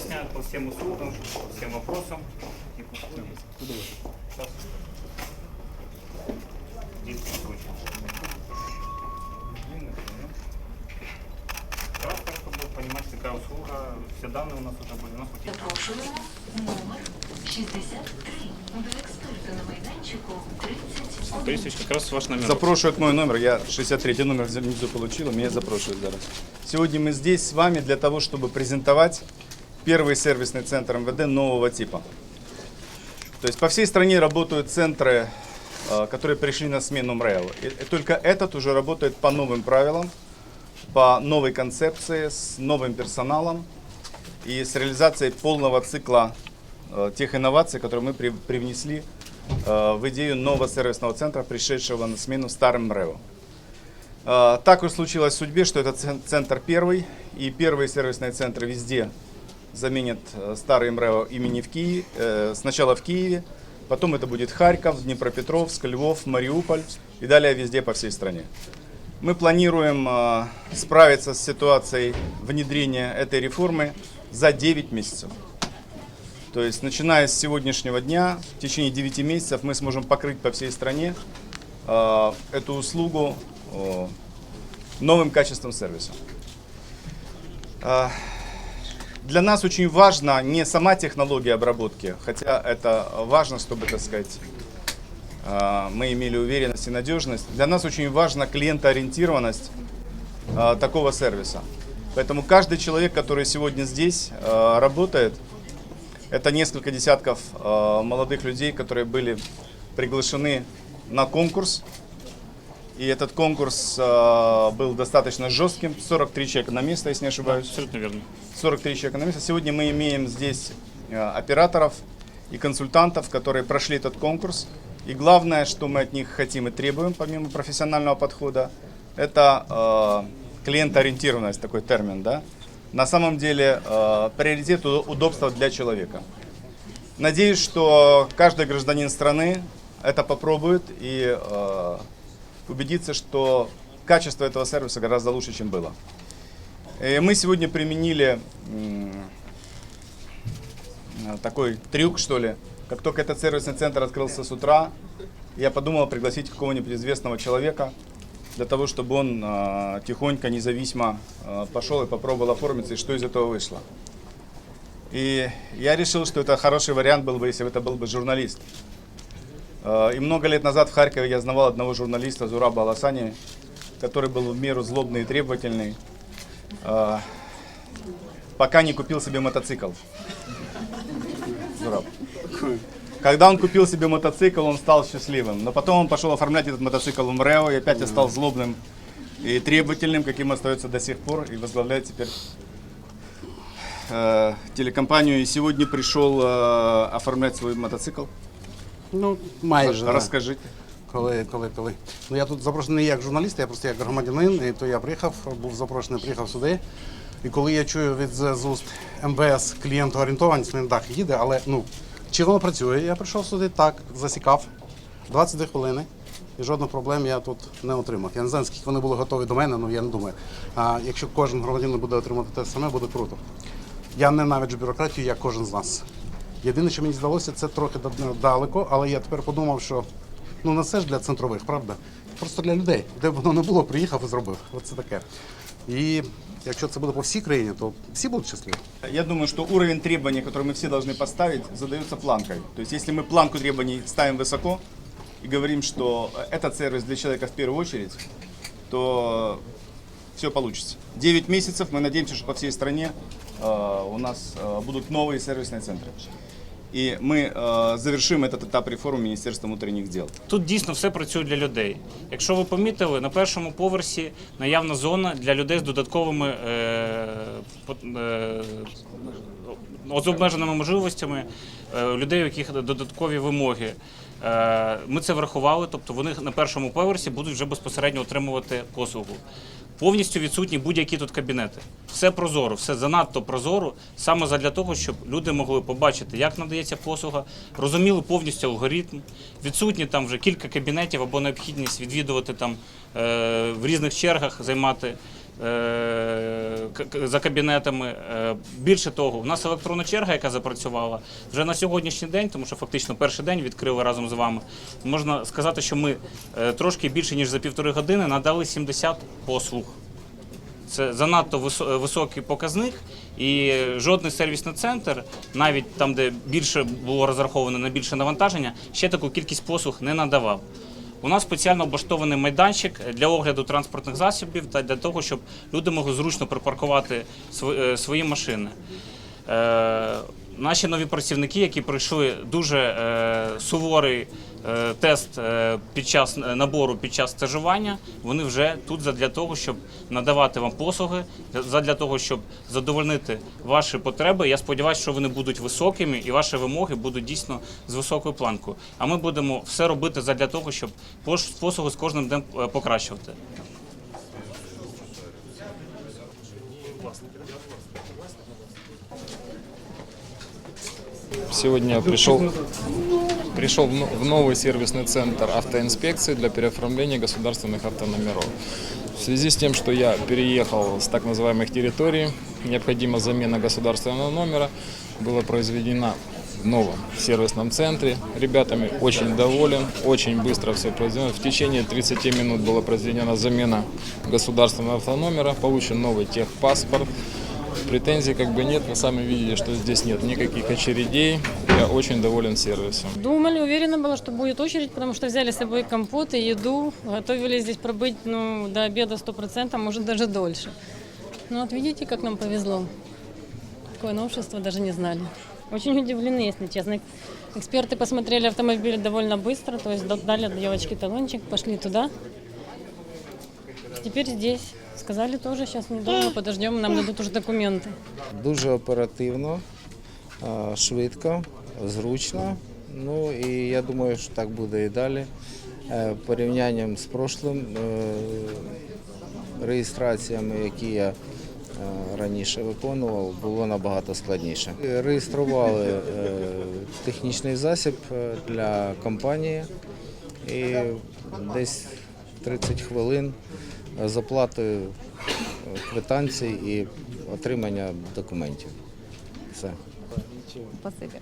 разъясняют по всем услугам, по всем вопросам. И по услугам. Сейчас. Здесь случай. Длинный, да? Сразу, чтобы понимать, какая услуга. Все данные у нас уже были. У нас вот есть Запрошуємо номер 63 до експерта на майданчику 30. То есть как раз ваш номер. Запрошують мой номер, я 63 номер внизу получил, меня запрошують зараз. Сегодня мы здесь с вами для того, чтобы презентовать первый сервисный центр МВД нового типа. То есть по всей стране работают центры, э, которые пришли на смену МРЭО. И только этот уже работает по новым правилам, по новой концепции, с новым персоналом и с реализацией полного цикла э, тех инноваций, которые мы при- привнесли э, в идею нового сервисного центра, пришедшего на смену старым МРЭО. Э, Так уж случилось в судьбе, что это цен- центр первый, и первые сервисные центры везде заменят э, старый МРЭО имени в Киеве, э, сначала в Киеве, потом это будет Харьков, Днепропетровск, Львов, Мариуполь и далее везде по всей стране. Мы планируем э, справиться с ситуацией внедрения этой реформы за 9 месяцев. То есть, начиная с сегодняшнего дня, в течение 9 месяцев мы сможем покрыть по всей стране э, эту услугу э, новым качеством сервиса. Для нас очень важна не сама технология обработки, хотя это важно, чтобы, так сказать, э, мы имели уверенность и надежность. Для нас очень важна клиентоориентированность э, такого сервиса. Поэтому каждый человек, который сегодня здесь э, работает, это несколько десятков молодых людей, которые были приглашены на конкурс. И этот конкурс э, был достаточно жестким. 43 человека на место, если не ошибаюсь. Абсолютно верно. 43 человека на место. Сегодня мы имеем здесь э, операторов и консультантов, которые прошли этот конкурс. И главное, что мы от них хотим и требуем, помимо профессионального подхода, это э, клиентоориентированность, такой термин, да. На самом деле э, приоритет удобства для человека. Надеюсь, что каждый гражданин страны это попробует и э, убедится, что качество этого сервиса гораздо лучше, чем было. Э, Мы сегодня применили такой трюк, что ли. Как только этот сервисный центр открылся с утра, я подумал пригласить какого-нибудь известного человека для того, чтобы он э, тихонько, независимо э, пошел и попробовал оформиться, и что из этого вышло. И я решил, что это хороший вариант был бы, если бы это был бы журналист. Э, И много лет назад в Харькове я знавал одного журналиста Зураба Аласани, который был в меру злобный и требовательный, э, пока не купил себе мотоцикл. Зураб. Когда он купил себе мотоцикл, он стал счастливым. Но потом он пошел оформлять этот мотоцикл в МРЭО и опять стал злобным и требовательным, каким остается до сих пор, и возглавляет теперь э, телекомпанию. И сегодня пришел э, оформлять свой мотоцикл. Ну, майже. да. Расскажите. Коли, коли, коли. Ну я тут запрошений не як журналіст, я просто як громадянин, і то я приїхав, був запрошений, приїхав сюди. І коли я чую від з уст МВС клієнтоорієнтованість, він так їде, але ну чи воно працює? Я прийшов сюди так, засікав 22 хвилини. І жодних проблем я тут не отримав. Я не знаю, скільки вони були готові до мене, ну я не думаю. А якщо кожен громадянин буде отримати те саме, буде круто. Я ненавиджу бюрократію, як кожен з нас. Єдине, що мені здалося, це трохи да- далеко, але я тепер подумав, що ну не це ж для центрових, правда? Просто для людей. Де б воно не було, приїхав і зробив. Оце таке. І якщо це буде по всій країні, то всі будуть щасливі. Я думаю, что уровень требований, который мы все должны поставить, задается планкой. То есть, если мы планку требований ставим высоко и говорим, что этот сервис для человека в первую очередь, то все получится. 9 месяцев, мы надеемся, что по всей стране э, у нас э, будут новые сервисные центры. И мы э, завершим этот этап реформы Министерства внутренних дел. Тут дійсно все працює для людей. Якщо ви помітили, на першому поверсі наявна зона для людей з додатковими е, по- е, з обмеженими можливостями, е, у людей, у яких додаткові вимоги. Е, Ми це врахували, тобто вони на першому поверсі будуть вже безпосередньо отримувати послугу. Повністю відсутні будь-які тут кабінети. Все прозоро, все занадто прозоро, саме задля того, щоб люди могли побачити, як надається послуга, розуміли повністю алгоритм. Відсутні там вже кілька кабінетів або необхідність відвідувати там е, в різних чергах, займати за кабінетами. Е, Більше того, у нас електронна черга, яка запрацювала вже на сьогоднішній день, тому що фактично перший день відкрили разом з вами. Можна сказати, що ми е, трошки більше ніж за півтори години надали 70 послуг. Це занадто високий показник, і жодний сервісний центр, навіть там, де більше було розраховано на більше навантаження, ще таку кількість послуг не надавав. У нас спеціально облаштований майданчик для огляду транспортних засобів та для того, щоб люди могли зручно припаркувати е, свої машини. Наші нові працівники, які пройшли дуже е, суворий е, тест е, під час е, набору, під час стажування, вони вже тут задля того, щоб надавати вам послуги, задля того, щоб задовольнити ваші потреби. Я сподіваюся, що вони будуть високими і ваші вимоги будуть дійсно з високою планкою. А ми будемо все робити задля того, щоб послуги з кожним днем е, покращувати. Сегодня пришел, пришел в новый сервисный центр автоинспекции для переоформления государственных автономеров. В связи с тем, что я переехал с так называемых территорий, необходима замена государственного номера, была произведена в новом сервисном центре. Ребятами очень доволен, очень быстро все произведено. В течение 30 минут была произведена замена государственного автономера, получен новый техпаспорт. Претензий как бы нет, вы сами видели, что здесь нет никаких очередей. Я очень доволен сервисом. Думали, уверена была, что будет очередь, потому что взяли с собой компот и еду, готовили здесь пробыть ну, до обеда 100%, может даже дольше. Ну вот видите, как нам повезло. Такое новшество даже не знали. Очень удивлены, если честно. Эксперты посмотрели автомобиль довольно быстро, то есть дали девочке талончик, пошли туда. Теперь здесь. Сказали тоже, сейчас недолго подождем, нам дадут уже документы. Дуже оперативно, швидко, зручно. Ну і я думаю, що так буде і далі. Е, Порівнянням з прошлим е, реєстраціями, які я е, раніше виконував, було набагато складніше. Реєстрували технічний засіб для компанії і десь 30 хвилин з оплатою е, квитанцій і отримання документів. Все. Спасибі.